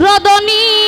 সুরদনী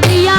Maria.